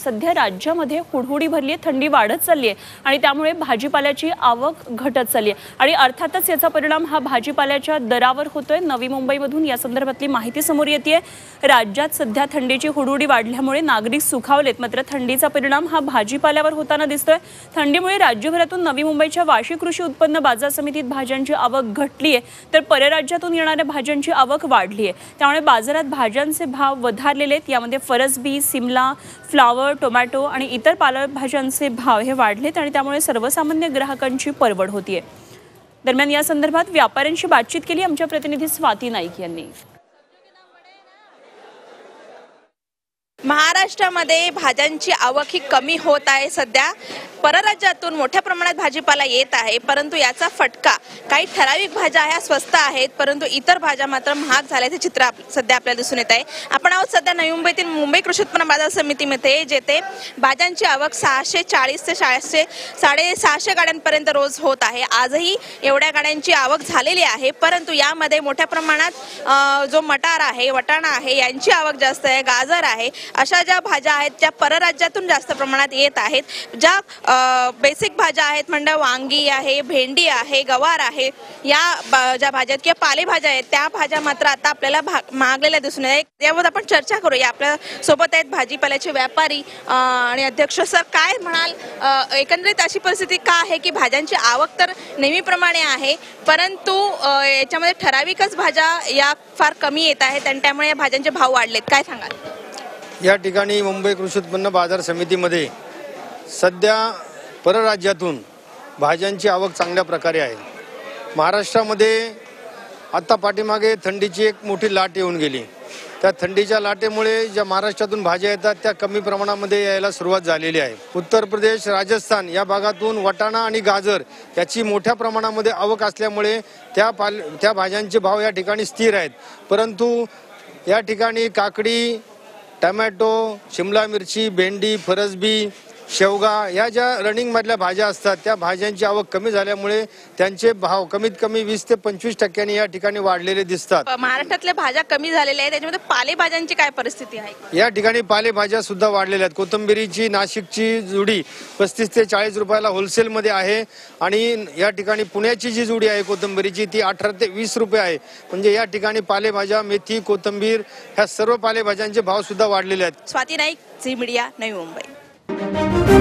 सध्या राज्यामध्ये हुडहुडी भरली आहे थंडी वाढत चालली आहे आणि त्यामुळे भाजीपाल्याची आवक घटत चालली आहे आणि अर्थातच याचा परिणाम हा भाजीपाल्याच्या दरावर होतोय. नवी मुंबईमधून या संदर्भातली माहिती समोर येते राज्यात सध्या थंडीची हुडहुडी वाढल्यामुळे नागरिक सुखावलेत. मात्र थंडीचा परिणाम हा भाजीपाल्यावर होताना दिसतोय. थंडीमुळे राज्यभरातून नवी मुंबईच्या वाशी कृषी उत्पन्न बाजार समितीत भाज्यांची आवक घटली आहे तर परराज्यातून येणाऱ्या भाज्यांची आवक वाढली आहे त्यामुळे बाजारात भाज्यांचे भाव वधारलेले आहेत. यामध्ये फरसबी सिमला फ्लावर टोमॅटो आणि इतर पालेभाज्यांचे भाव हे वाढलेत आणि त्यामुळे सर्वसामान्य ग्राहकांची परवड होतीये. दरम्यान या संदर्भात व्यापाऱ्यांशी बातचीत केली आमच्या प्रतिनिधी स्वाती नाईक यांनी. महाराष्ट्रामध्ये भाज्यांची आवक ही कमी होत आहे सध्या. परराज्यातून मोठ्या प्रमाणात भाजीपाला येत आहे परंतु याचा फटका काही ठराविक भाज्या ह्या स्वस्त आहेत परंतु इतर भाज्या मात्र महाग झाल्याचे चित्र आप- सध्या आपल्याला दिसून येत आहे. आपण आहोत सध्या नवी मुंबईतील मुंबई कृषी उत्पन्न बाजार समितीमध्ये जेथे भाज्यांची आवक सहाशे चाळीस ते सहाशे साडेसहाशे गाड्यांपर्यंत रोज होत आहे. आजही एवढ्या गाड्यांची आवक झालेली आहे परंतु यामध्ये मोठ्या प्रमाणात जो मटार आहे वटाणा आहे यांची आवक जास्त आहे गाजर आहे. अशा ज्या भाज्या आहेत त्या परराज्यातून जास्त प्रमाणात येत आहेत. ज्या बेसिक भाज्या आहेत म्हणजे वांगी आहे भेंडी आहे गवार आहे या ज्या भाज्या आहेत किंवा पालेभाज्या आहेत त्या भाज्या मात्र आता आपल्याला भा- महागलेल्या दिसून येत यावर आपण चर्चा करूया. आपल्यासोबत आहेत भाजीपाल्याचे व्यापारी आणि अध्यक्ष सर. काय म्हणाल? एकंदरीत अशी परिस्थिती का आहे की भाज्यांची आवक तर नेहमीप्रमाणे आहे परंतु याच्यामध्ये ठराविकच भाज्या या फार कमी येत आहेत आणि त्यामुळे या भाज्यांचे भाव वाढलेत. काय सांगाल? या ठिकाणी मुंबई कृषी उत्पन्न बाजार समितीमध्ये सध्या परराज्यातून भाज्यांची आवक चांगल्या प्रकारे आहे. महाराष्ट्रामध्ये आत्ता पाठीमागे थंडीची एक मोठी लाट येऊन गेली. त्या थंडीच्या लाटेमुळे ज्या महाराष्ट्रातून भाज्या येतात त्या कमी प्रमाणामध्ये यायला सुरुवात झालेली आहे. उत्तर प्रदेश राजस्थान या भागातून वटाणा आणि गाजर याची मोठ्या प्रमाणामध्ये आवक असल्यामुळे त्या पाल त्या भाज्यांचे भाव या ठिकाणी स्थिर आहेत. परंतु या ठिकाणी काकडी टमॅटो शिमला मिरची भेंडी फरसबी शेवगा या ज्या रनिंग मधल्या भाज्या असतात त्या भाज्यांची आवक कमी झाल्यामुळे त्यांचे भाव कमीत कमी वीस ते पंचवीस टक्क्यांनी या ठिकाणी वाढलेले दिसतात. महाराष्ट्रातल्या भाज्या कमी झालेल्या आहेत त्याच्यामध्ये पालेभाज्यांची काय परिस्थिती आहे? या ठिकाणी पालेभाज्या सुद्धा वाढलेल्या आहेत. कोथिंबिरीची नाशिकची जुडी पस्तीस ते चाळीस रुपयाला होलसेलमध्ये आहे. आणि या ठिकाणी पुण्याची जी जुडी आहे कोथिंबिरीची ती अठरा ते वीस रुपये आहे. म्हणजे या ठिकाणी पालेभाज्या मेथी कोथिंबीर ह्या सर्व पालेभाज्यांचे भाव सुद्धा वाढलेले आहेत. Swati Naik Zee media Navi Mumbai. Música